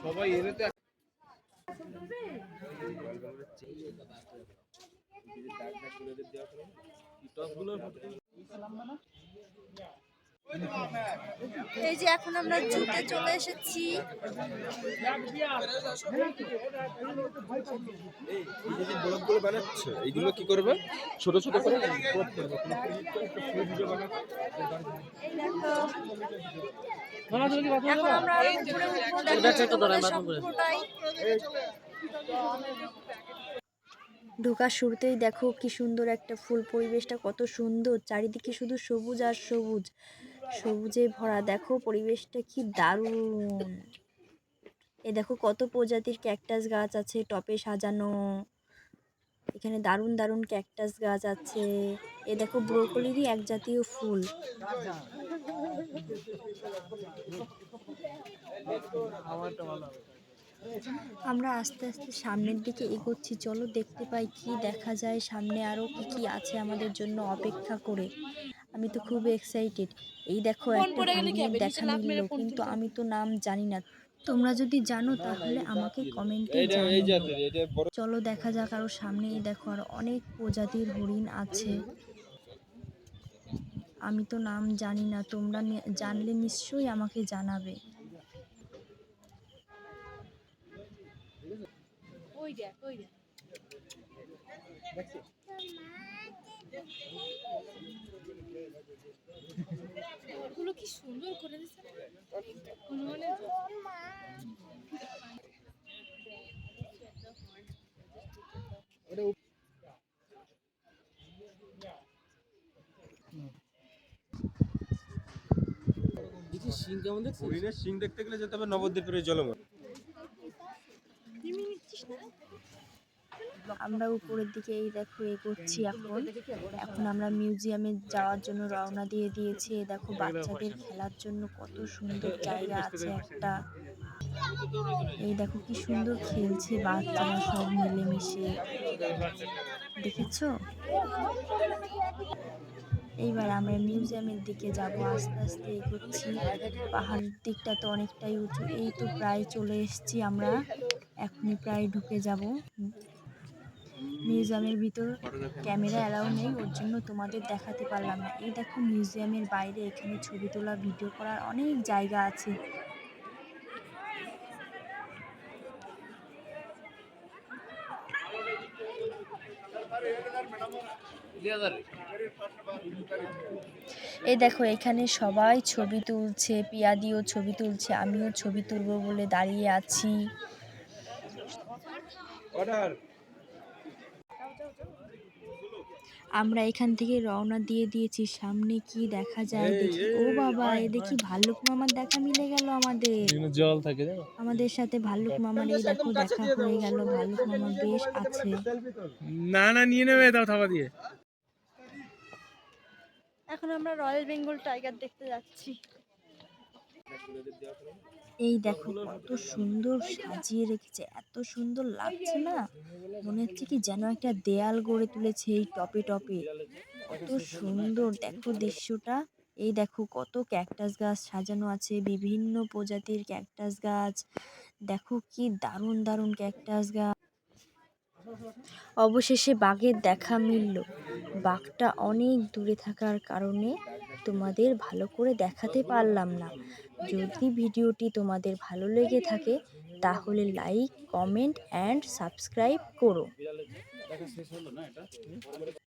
সবাই এনে তো এই যে এখন আমরা জুতে চলে এসেছি। ব্লগগুলো বানাচ্ছ এইগুলো কি করবে ছোট ছোট করে এখন আমরা ঢোকার শুরুতেই দেখো কি সুন্দর একটা ফুল পরিবেশটা কত সুন্দর চারিদিকে শুধু সবুজ আর সবুজ। সবুজে ভরা, দেখো পরিবেশটা কি দারুণ। এ দেখো কত প্রজাতির ক্যাকটাস গাছ আছে টপে সাজানো। এখানে দারুণ দারুণ ক্যাকটাস গাছ আছে। এ দেখো ব্রোকলিরই এক জাতীয় ফুল। আমরা আস্তে আস্তে সামনের দিকে এগোচ্ছি। চলো দেখতে পাই কি দেখা যায়। সামনে আরও কি কি আছে আমাদের জন্য অপেক্ষা করে। আমি তো খুব এক্সাইটেড এই দেখো একটা দেখা মিললো কিন্তু আমি তো নাম জানি না। তোমরা যদি জানো তাহলে আমাকে কমেন্টে জানিও। চলো দেখা যাক আরও সামনে। এই দেখো আর অনেক প্রজাতির হরিণ আছে। আমি তো নাম জানি না। তোমরা জানলে নিশ্চয়ই আমাকে জানাবে। ওগুলো কি সুন্দর করে দিচ্ছে হনুমানের হরিণের সিং দেখতে গেলে যেতে হবে নবদ্বীপের জলমন আমরা উপরের দিকে এই দেখো এগোচ্ছি এখন। এখন আমরা মিউজিয়ামে যাওয়ার জন্য রওনা দিয়ে দিয়েছি। দেখো বাচ্চাদের খেলার জন্য কত সুন্দর জায়গা আছে একটা। এই দেখো কি সুন্দর খেলছে বাচ্চারা সব মিলেমিশে। দেখেছ? এইবার আমরা মিউজিয়ামের দিকে যাব, আস্তে আস্তে এগোচ্ছি। পাহাড়ের দিকটা তো অনেকটাই উঁচু, এই তো প্রায় চলে এসেছি আমরা। এখনই প্রায় ঢুকে যাব। মিউজিয়ামের ভিতর ক্যামেরা অ্যালাউ নেই, ওর জন্য তোমাদের দেখাতে পারলাম না। এই দেখো মিউজিয়ামের বাইরে, এখানে ছবি তোলা, ভিডিও করার অনেক জায়গা আছে। এই দেখো, এখানে সবাই ছবি তুলছে, পিয়াদিও ছবি তুলছে, আমিও ছবি তুলবো বলে দাঁড়িয়ে আছি। অর্ডার। আমরা এখান থেকে রওনা দিয়ে দিয়েছি সামনে কি দেখা যায় দেখি। ও বাবা এ দেখি ভাল্লুক মামার দেখা মিলে গেল আমাদের। জল থাকে আমাদের সাথে ভাল্লুক মামার এই দেখো দেখা হয়ে গেল। ভাল্লুক মামা বেশ আছে। না না নিয়ে নেবে দাও থাবা দিয়ে। এখন আমরা রয়্যাল বেঙ্গল টাইগার দেখতে যাচ্ছি। এই দেখো কত সুন্দর সাজিয়ে রেখেছে, এত সুন্দর লাগছে না? মনে হচ্ছে কি যেন একটা দেয়াল গড়ে তুলেছে এই টপে টপে। কত সুন্দর, দেখো দৃশ্যটা। এই দেখো কত ক্যাকটাস গাছ সাজানো আছে, বিভিন্ন প্রজাতির ক্যাকটাস গাছ। দেখো কি দারুণ দারুণ ক্যাকটাস গাছ। অবশেষে বাঘের দেখা মিলল। বাঘটা অনেক দূরে থাকার কারণে তোমাদের ভালো করে দেখাতে পারলাম না। যদি ভিডিওটি তোমাদের ভালো লেগে থাকে তাহলে লাইক কমেন্ট অ্যান্ড সাবস্ক্রাইব করো।